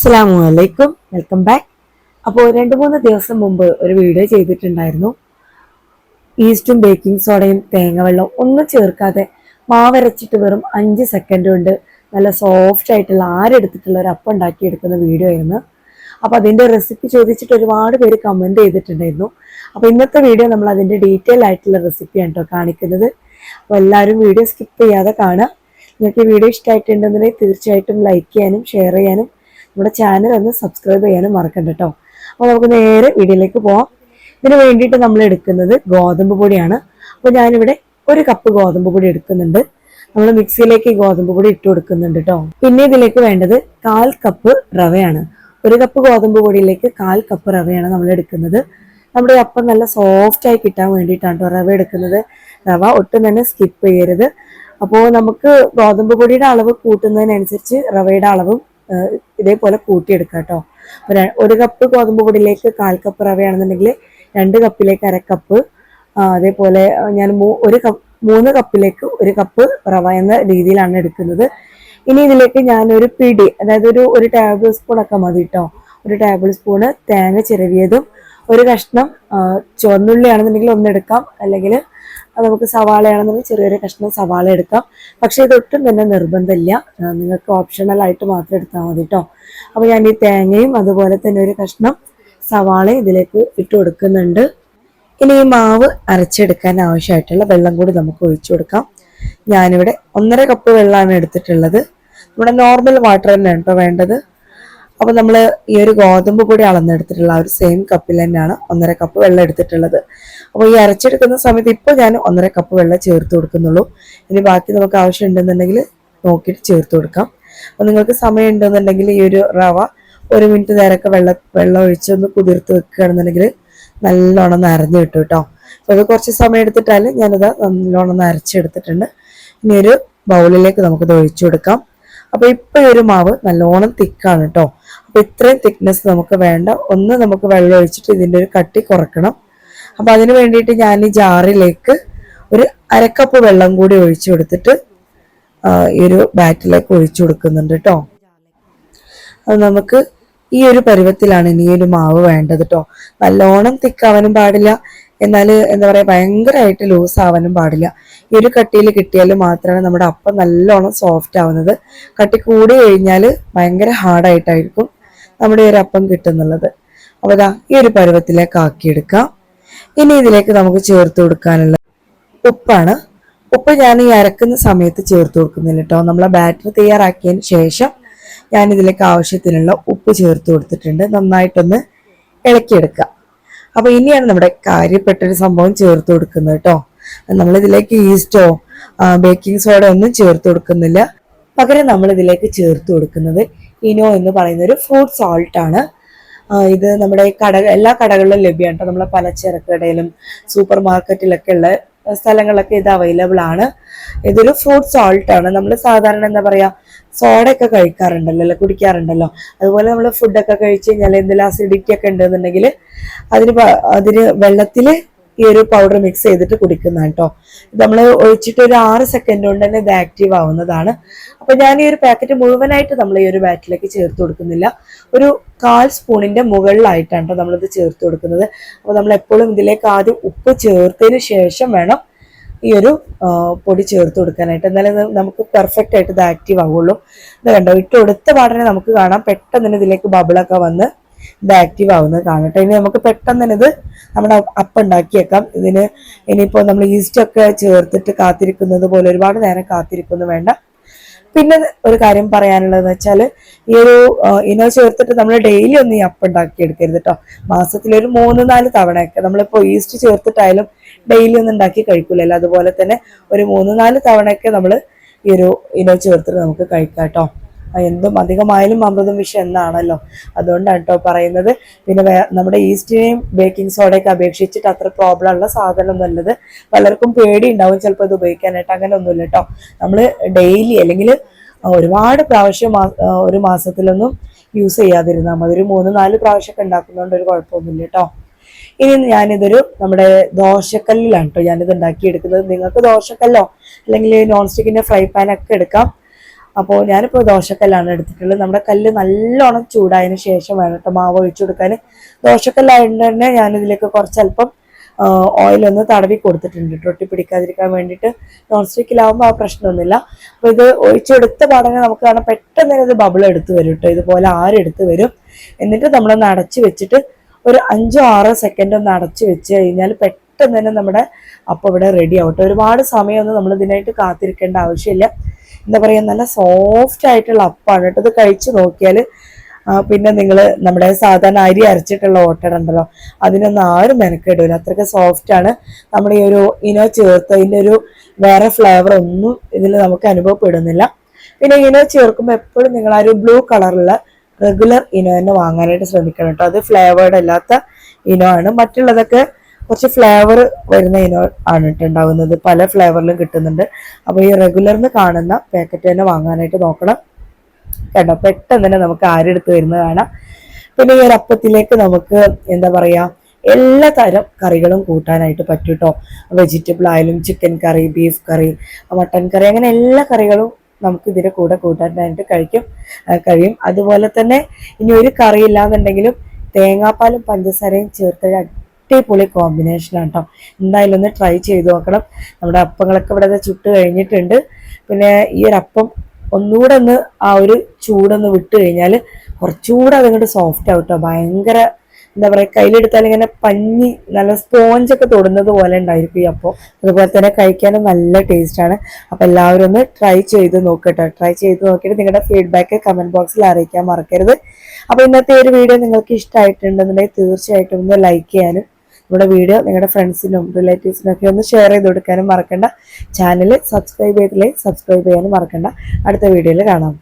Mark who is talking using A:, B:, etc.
A: അസ്സാം വലൈക്കും welcome back. അപ്പോൾ രണ്ട് മൂന്ന് ദിവസം മുമ്പ് ഒരു വീഡിയോ ചെയ്തിട്ടുണ്ടായിരുന്നു. ഈസ്റ്റും ബേക്കിംഗ് സോഡയും തേങ്ങ വെള്ളവും ഒന്നും ചേർക്കാതെ മാവരച്ചിട്ട് വെറും അഞ്ച് സെക്കൻഡ് കൊണ്ട് നല്ല സോഫ്റ്റ് ആയിട്ടുള്ള ആരെടുത്തിട്ടുള്ള ഒരു അപ്പം ഉണ്ടാക്കി എടുക്കുന്ന വീഡിയോ ആയിരുന്നു. അപ്പോൾ അതിന്റെ റെസിപ്പി ചോദിച്ചിട്ട് ഒരുപാട് പേര് കമന്റ് ചെയ്തിട്ടുണ്ടായിരുന്നു. അപ്പോൾ ഇന്നത്തെ വീഡിയോ നമ്മൾ അതിന്റെ ഡീറ്റെയിൽ ആയിട്ടുള്ള റെസിപ്പിയാണ് കേട്ടോ കാണിക്കുന്നത്. അപ്പോൾ എല്ലാവരും വീഡിയോ സ്കിപ്പ് ചെയ്യാതെ കാണുക. നിങ്ങൾക്ക് ഈ വീഡിയോ ഇഷ്ടമായിട്ടുണ്ടെന്നുണ്ടെങ്കിൽ തീർച്ചയായിട്ടും ലൈക്ക് ചെയ്യാനും ഷെയർ ചെയ്യാനും നമ്മുടെ ചാനൽ ഒന്ന് സബ്സ്ക്രൈബ് ചെയ്യാനും മറക്കണ്ട കേട്ടോ അപ്പോൾ നമുക്ക് നേരെ വീഡിയോയിലേക്ക് പോവാം. ഇതിന് വേണ്ടിയിട്ട് നമ്മൾ എടുക്കുന്നത് ഗോതമ്പ് പൊടിയാണ്. അപ്പോൾ ഞാനിവിടെ ഒരു കപ്പ് ഗോതമ്പ് പൊടി എടുക്കുന്നുണ്ട്. നമ്മൾ മിക്സിയിലേക്ക് ഈ ഗോതമ്പ് പൊടി ഇട്ട് കൊടുക്കുന്നുണ്ട് കേട്ടോ പിന്നെ ഇതിലേക്ക് വേണ്ടത് കാൽ കപ്പ് റവയാണ്. ഒരു കപ്പ് ഗോതമ്പ് പൊടിയിലേക്ക് കാൽ കപ്പ് റവയാണ് നമ്മൾ എടുക്കുന്നത്. നമ്മുടെ ഈ അപ്പം നല്ല സോഫ്റ്റ് ആയി കിട്ടാൻ വേണ്ടിയിട്ടാണ് കേട്ടോ റവ എടുക്കുന്നത്. റവ ഒട്ടും തന്നെ സ്കിപ്പ് ചെയ്യരുത്. അപ്പോൾ നമുക്ക് ഗോതമ്പ് പൊടിയുടെ അളവ് കൂട്ടുന്നതിനനുസരിച്ച് റവയുടെ അളവും ഇതേപോലെ കൂട്ടിയെടുക്കാം കേട്ടോ. ഒരു കപ്പ് ഗോതമ്പ് പൊടിയിലേക്ക് കാൽ കപ്പ് റവയാണെന്നുണ്ടെങ്കിൽ രണ്ട് കപ്പിലേക്ക് അര കപ്പ് അതേപോലെ ഞാൻ ഒരു കപ്പ് മൂന്ന് കപ്പിലേക്ക് ഒരു കപ്പ് റവ എന്ന രീതിയിലാണ് എടുക്കുന്നത്. ഇനി ഇതിലേക്ക് ഞാൻ ഒരു പിടി അതായത് ഒരു ഒരു ടേബിൾ സ്പൂൺ ഒക്കെ മതി കേട്ടോ. ഒരു ടേബിൾ സ്പൂണ് തേങ്ങ ചിരവിയതും ഒരു കഷ്ണം ചുവന്നുള്ളിയാണെന്നുണ്ടെങ്കിൽ ഒന്നെടുക്കാം അല്ലെങ്കിൽ നമുക്ക് സവാളയാണെന്നുണ്ടെങ്കിൽ ചെറിയൊരു കഷ്ണം സവാള എടുക്കാം. പക്ഷേ ഇതൊട്ടും തന്നെ നിർബന്ധമില്ല. നിങ്ങൾക്ക് ഓപ്ഷണൽ ആയിട്ട് മാത്രം എടുത്താൽ മതി കേട്ടോ അപ്പോൾ ഞാൻ ഈ തേങ്ങയും അതുപോലെ തന്നെ ഒരു കഷ്ണം സവാള ഇതിലേക്ക് ഇട്ട് കൊടുക്കുന്നുണ്ട്. ഇനി ഈ മാവ് അരച്ചെടുക്കാൻ ആവശ്യമായിട്ടുള്ള വെള്ളം കൂടി നമുക്ക് ഒഴിച്ചു കൊടുക്കാം. ഞാനിവിടെ ഒന്നര കപ്പ് വെള്ളമാണ് എടുത്തിട്ടുള്ളത്. നമ്മുടെ നോർമൽ വാട്ടർ തന്നെയാണ് കേട്ടോ വേണ്ടത്. അപ്പോൾ നമ്മൾ ഈ ഒരു ഗോതമ്പ് പൊടി അളന്നെടുത്തിട്ടുള്ള ആ ഒരു സെയിം കപ്പിൽ തന്നെയാണ് ഒന്നര കപ്പ് വെള്ളം എടുത്തിട്ടുള്ളത്. അപ്പോൾ ഈ അരച്ചെടുക്കുന്ന സമയത്ത് ഇപ്പോൾ ഞാൻ ഒന്നര കപ്പ് വെള്ളം ചേർത്ത് കൊടുക്കുന്നുള്ളൂ. ഇനി ബാക്കി നമുക്ക് ആവശ്യം ഉണ്ടെന്നുണ്ടെങ്കിൽ നോക്കിയിട്ട് ചേർത്ത് കൊടുക്കാം. അപ്പോൾ നിങ്ങൾക്ക് സമയം ഉണ്ടെന്നുണ്ടെങ്കിൽ ഈ ഒരു റവ ഒരു മിനിറ്റ് നേരമൊക്കെ വെള്ളം വെള്ളം ഒഴിച്ചൊന്ന് കുതിർത്ത് വെക്കുകയാണെന്നുണ്ടെങ്കിൽ നല്ലോണം നരഞ്ഞു കിട്ടും കേട്ടോ. അപ്പോൾ അത് കുറച്ച് സമയം എടുത്തിട്ടാൽ ഞാനത് നല്ലോണം നിറച്ചെടുത്തിട്ടുണ്ട് ഇനി ഒരു ബൗളിലേക്ക് നമുക്കത് ഒഴിച്ചു കൊടുക്കാം. അപ്പൊ ഇപ്പൊ ഈ ഒരു മാവ് നല്ലോണം തിക്കാണ് കേട്ടോ അപ്പൊ ഇത്രയും തിക്നെസ് നമുക്ക് വേണ്ട. ഒന്ന് നമുക്ക് വെള്ളം ഒഴിച്ചിട്ട് ഇതിന്റെ ഒരു കട്ടി കുറക്കണം. അപ്പൊ അതിന് വേണ്ടിയിട്ട് ഞാൻ ഈ ജാറിലേക്ക് ഒരു അരക്കപ്പ് വെള്ളം കൂടി ഒഴിച്ചു കൊടുത്തിട്ട് ഈ ഒരു ബാറ്റിലേക്ക് ഒഴിച്ചു കൊടുക്കുന്നുണ്ട് കേട്ടോ അത് നമുക്ക് ഈ ഒരു പരുവത്തിലാണ് ഇനി ഒരു മാവ് വേണ്ടത് കേട്ടോ നല്ലോണം തിക്കാവാനും പാടില്ല. എന്നാൽ എന്താ പറയുക ഭയങ്കരമായിട്ട് ലൂസ് ആവാനും പാടില്ല. ഈ ഒരു കട്ടിയിൽ കിട്ടിയാൽ മാത്രമാണ് നമ്മുടെ അപ്പം നല്ലോണം സോഫ്റ്റ് ആവുന്നത്. കട്ടി കൂടി കഴിഞ്ഞാൽ ഭയങ്കര ഹാർഡായിട്ടായിരിക്കും നമ്മുടെ ഒരു അപ്പം കിട്ടുന്നുള്ളത്. അപ്പോൾ ഇതാ ഈ ഒരു പരുവത്തിലേക്ക് ആക്കിയെടുക്കാം. ഇനി ഇതിലേക്ക് നമുക്ക് ചേർത്ത് കൊടുക്കാനുള്ള ഉപ്പാണ്. ഉപ്പ് ഞാൻ ഈ അരക്കുന്ന സമയത്ത് ചേർത്ത് കൊടുക്കുന്നില്ല കേട്ടോ നമ്മളെ ബാറ്റർ തയ്യാറാക്കിയതിന് ശേഷം ഞാൻ ഇതിലേക്ക് ആവശ്യത്തിനുള്ള ഉപ്പ് ചേർത്ത് കൊടുത്തിട്ടുണ്ട്. നന്നായിട്ടൊന്ന് ഇളക്കിയെടുക്കുക അപ്പൊ ഇനിയാണ് നമ്മുടെ കാര്യപ്പെട്ടൊരു സംഭവം ചേർത്ത് കൊടുക്കുന്നത് കേട്ടോ നമ്മളിതിലേക്ക് ഈസ്റ്റോ ബേക്കിംഗ് സോഡ ഒന്നും ചേർത്ത് കൊടുക്കുന്നില്ല. പകരം നമ്മൾ ഇതിലേക്ക് ചേർത്ത് കൊടുക്കുന്നത് ഇനോ എന്ന് പറയുന്ന ഒരു ഫ്രൂട്ട് സോൾട്ട് ആണ് ഇത് നമ്മുടെ കട എല്ലാ കടകളിലും ലഭ്യമാണ് നമ്മളെ പലചരക്ക് കടയിലും സൂപ്പർ മാർക്കറ്റിലൊക്കെ ഉള്ള സ്ഥലങ്ങളിലൊക്കെ ഇത് അവൈലബിൾ ആണ്. ഇതൊരു ഫ്രൂട്ട് സോൾട്ട് ആണ്. നമ്മൾ സാധാരണ എന്താ പറയാ സോഡയൊക്കെ കഴിക്കാറുണ്ടല്ലോ അല്ലെ? കുടിക്കാറുണ്ടല്ലോ. അതുപോലെ നമ്മൾ ഫുഡൊക്കെ കഴിച്ച് കഴിഞ്ഞാൽ എന്തെങ്കിലും അസിഡിറ്റി ഒക്കെ ഉണ്ടെന്നുണ്ടെങ്കിൽ അതിന് അതിന് വെള്ളത്തിൽ ഈ ഒരു പൗഡർ മിക്സ് ചെയ്തിട്ട് കുടിക്കുന്നതാണ് കേട്ടോ നമ്മൾ ഒഴിച്ചിട്ട് ഒരു ആറ് സെക്കൻഡ് കൊണ്ട് തന്നെ ഇത് ആക്റ്റീവ് ആവുന്നതാണ്. അപ്പം ഞാൻ ഈ ഒരു പാക്കറ്റ് മുഴുവനായിട്ട് നമ്മൾ ഈ ഒരു ബാറ്റിലേക്ക് ചേർത്ത് കൊടുക്കുന്നില്ല. ഒരു കാൽ സ്പൂണിന്റെ മുകളിലായിട്ടാണ് കേട്ടോ നമ്മളിത് ചേർത്ത് കൊടുക്കുന്നത്. അപ്പോൾ നമ്മൾ എപ്പോഴും ഇതിലേക്ക് ആദ്യം ഉപ്പ് ചേർത്തതിന് ശേഷം വേണം ഈ ഒരു പൊടി ചേർത്ത് കൊടുക്കാനായിട്ട്. എന്നാലേ നമുക്ക് പെർഫെക്റ്റ് ആയിട്ട് ഇത് ആക്റ്റീവ് ആവുള്ളൂ. ഇത് കണ്ടോ ഇട്ട് കൊടുത്ത പാടനെ നമുക്ക് കാണാം. പെട്ടെന്ന് തന്നെ ഇതിലേക്ക് ബബിളൊക്കെ വന്ന് ഇത് ആക്റ്റീവ് ആവുന്നത് കാണട്ടെ. ഇനി നമുക്ക് പെട്ടെന്ന് തന്നെ ഇത് നമ്മുടെ അപ്പം ഉണ്ടാക്കിയേക്കാം. ഇതിന് ഇനിയിപ്പോൾ നമ്മൾ ഈസ്റ്റൊക്കെ ചേർത്തിട്ട് കാത്തിരിക്കുന്നത് പോലെ ഒരുപാട് നേരം കാത്തിരിക്കുന്നു വേണ്ട. പിന്നെ ഒരു കാര്യം പറയാനുള്ളതെന്ന് വെച്ചാൽ ഈ ഒരു ഇനോ ചേർത്തിട്ട് നമ്മൾ ഡെയിലി ഒന്ന് ഈ അപ്പം ഉണ്ടാക്കി എടുക്കരുത് കേട്ടോ മാസത്തിൽ ഒരു മൂന്ന് നാല് തവണയൊക്കെ നമ്മളിപ്പോൾ ഈസ്റ്റ് ചേർത്തിട്ടായാലും ഡെയിലി ഒന്നും ഉണ്ടാക്കി കഴിക്കില്ലല്ലോ അതുപോലെ തന്നെ ഒരു മൂന്ന് നാല് തവണയൊക്കെ നമ്മൾ ഈ ഒരു ഇനോ ചേർത്തിട്ട് നമുക്ക് കഴിക്കാം കേട്ടോ എന്തും അധികമായാലും അമൃതം വിഷം എന്നാണല്ലോ. അതുകൊണ്ടാണ് കേട്ടോ പറയുന്നത്. പിന്നെ നമ്മുടെ ഈസ്റ്റിനെയും ബേക്കിംഗ് സോഡയൊക്കെ അപേക്ഷിച്ചിട്ട് അത്ര പ്രോബ്ലം ഉള്ള സാധനം നല്ലത് പലർക്കും പേടി ഉണ്ടാവും ചിലപ്പോൾ ഇത് ഉപയോഗിക്കാനായിട്ട്. അങ്ങനെ ഒന്നുമില്ല കേട്ടോ നമ്മൾ ഡെയിലി അല്ലെങ്കിൽ ഒരുപാട് പ്രാവശ്യം ഒരു മാസത്തിലൊന്നും യൂസ് ചെയ്യാതിരുന്നാൽ മതി. ഒരു മൂന്ന് നാല് പ്രാവശ്യമൊക്കെ ഉണ്ടാക്കുന്നതുകൊണ്ട് ഒരു കുഴപ്പമൊന്നുമില്ല കേട്ടോ ഇനി ഞാനിതൊരു നമ്മുടെ ദോശക്കല്ലിലാണ് കേട്ടോ ഞാനിത് ഉണ്ടാക്കിയെടുക്കുന്നത്. നിങ്ങൾക്ക് ദോശക്കല്ലോ? അല്ലെങ്കിൽ നോൺ സ്റ്റിക്കിന്റെ ഫ്രൈ ഒക്കെ എടുക്കാം. അപ്പോൾ ഞാനിപ്പോൾ ദോശക്കല്ലാണ് എടുത്തിട്ടുള്ളത്. നമ്മുടെ കല്ല് നല്ലോണം ചൂടായതിനു ശേഷം വേണം കേട്ടോ മാവ് ഒഴിച്ചു കൊടുക്കാൻ ദോശക്കല്ലായതുകൊണ്ട് തന്നെ ഞാനിതിലേക്ക് കുറച്ചല്പം ഓയിൽ ഒന്ന് തടവി കൊടുത്തിട്ടുണ്ട്. ട്രൊട്ടി പിടിക്കാതിരിക്കാൻ വേണ്ടിയിട്ട് നോൺ സ്റ്റിക്കിലാവുമ്പോൾ ആ പ്രശ്നമൊന്നുമില്ല. അപ്പോൾ ഇത് ഒഴിച്ചെടുത്ത പാടനെ നമുക്ക് കാണാം. പെട്ടെന്ന് തന്നെ ഇത് ബബിൾ എടുത്ത് വരും കേട്ടോ ഇതുപോലെ ആരെടുത്ത് വരും. എന്നിട്ട് നമ്മളൊന്ന് അടച്ച് വെച്ചിട്ട് ഒരു അഞ്ചോ ആറോ സെക്കൻഡ് ഒന്ന് അടച്ച് വെച്ച് കഴിഞ്ഞാൽ പെട്ടെന്ന് തന്നെ നമ്മുടെ അപ്പം ഇവിടെ റെഡി ആവട്ടെ ഒരുപാട് സമയമൊന്നും നമ്മൾ ഇതിനായിട്ട് കാത്തിരിക്കേണ്ട ആവശ്യമില്ല. എന്താ പറയുക നല്ല സോഫ്റ്റ് ആയിട്ടുള്ള അപ്പാണ് കേട്ടോ ഇത് കഴിച്ചു നോക്കിയാൽ പിന്നെ നിങ്ങൾ നമ്മുടെ സാധാരണ അരി അരച്ചിട്ടുള്ള ഓട്ടട ഉണ്ടല്ലോ അതിനൊന്നും ആരും മെനക്കെടില്ല അത്രയ്ക്ക് സോഫ്റ്റ് ആണ്. നമ്മുടെ ഈ ഒരു ഇനോ ചേർത്തതിന്റെ ഒരു വേറെ ഫ്ലേവർ ഒന്നും ഇതിൽ നമുക്ക് അനുഭവപ്പെടുന്നില്ല. പിന്നെ ഇനോ ചേർക്കുമ്പോൾ എപ്പോഴും നിങ്ങൾ ആ ഒരു ബ്ലൂ കളറുള്ള റെഗുലർ ഇനോ തന്നെ വാങ്ങാനായിട്ട് ശ്രമിക്കണം കേട്ടോ അത് ഫ്ലേവേർഡ് അല്ലാത്ത ഇനോ ആണ്. മറ്റുള്ളതൊക്കെ കുറച്ച് ഫ്ലേവർ വരുന്ന ഇനോ ആണ് ഉണ്ടാവുന്നത്. പല ഫ്ലേവറിലും കിട്ടുന്നുണ്ട്. അപ്പോൾ ഈ റെഗുലർന്ന് കാണുന്ന പാക്കറ്റ് തന്നെ വാങ്ങാനായിട്ട് നോക്കണം. കണ്ടോ? പെട്ടെന്ന് തന്നെ നമുക്ക് ആരെടുത്ത് വരുന്നത് കാണാം. പിന്നെ ഈ ഒരു അപ്പത്തിലേക്ക് നമുക്ക് എന്താ പറയാ എല്ലാ തരം കറികളും കൂട്ടാനായിട്ട് പറ്റും കേട്ടോ വെജിറ്റബിൾ ആയാലും chicken curry beef curry mutton curry അങ്ങനെ എല്ലാ കറികളും നമുക്ക് ഇതിന്റെ കൂടെ കൂട്ടാനായിട്ട് കഴിക്കും കഴിയും. അതുപോലെ തന്നെ ഇനി ഒരു കറി ഇല്ലാന്നുണ്ടെങ്കിലും തേങ്ങാപ്പാലും പഞ്ചസാരയും ചേർത്ത് അടിപൊളി കോമ്പിനേഷനാണ് കേട്ടോ എന്തായാലും ഒന്ന് ട്രൈ ചെയ്ത് നോക്കണം. നമ്മുടെ അപ്പങ്ങളൊക്കെ ഇവിടെ ചുട്ട് കഴിഞ്ഞിട്ടുണ്ട്. പിന്നെ ഈ ഒരു അപ്പം ഒന്നുകൂടെ ഒന്ന് ആ ഒരു ചൂടൊന്ന് വിട്ട് കഴിഞ്ഞാൽ കുറച്ചുകൂടെ അതങ്ങോട്ട് സോഫ്റ്റ് ആവും കേട്ടോ ഭയങ്കര എന്താ പറയുക കയ്യിലെടുത്താൽ ഇങ്ങനെ പഞ്ഞി നല്ല സ്പോഞ്ചൊക്കെ തൊടുന്നത് പോലെ ഉണ്ടായിരിക്കും അപ്പോൾ അതുപോലെ തന്നെ കഴിക്കാനും നല്ല ടേസ്റ്റാണ് അപ്പോൾ എല്ലാവരും ഒന്ന് ട്രൈ ചെയ്ത് നോക്കട്ടെ ട്രൈ ചെയ്ത് നോക്കിയിട്ട് നിങ്ങളുടെ ഫീഡ്ബാക്ക് കമന്റ് ബോക്സിൽ അറിയിക്കാൻ മറക്കരുത്. അപ്പോൾ ഇന്നത്തെ ഒരു വീഡിയോ നിങ്ങൾക്ക് ഇഷ്ടമായിട്ടുണ്ടെന്നുണ്ടെങ്കിൽ തീർച്ചയായിട്ടും ഒന്ന് ലൈക്ക് ചെയ്യാനും നമ്മുടെ വീഡിയോ നിങ്ങളുടെ ഫ്രണ്ട്സിനും റിലേറ്റീവ്സിനും ഒക്കെ ഒന്ന് ഷെയർ ചെയ്ത് കൊടുക്കാനും മറക്കണ്ട. ചാനൽ സബ്സ്ക്രൈബ് ചെയ്തില്ലേ സബ്സ്ക്രൈബ് ചെയ്യാനും മറക്കണ്ട. അടുത്ത വീഡിയോയിൽ കാണാം.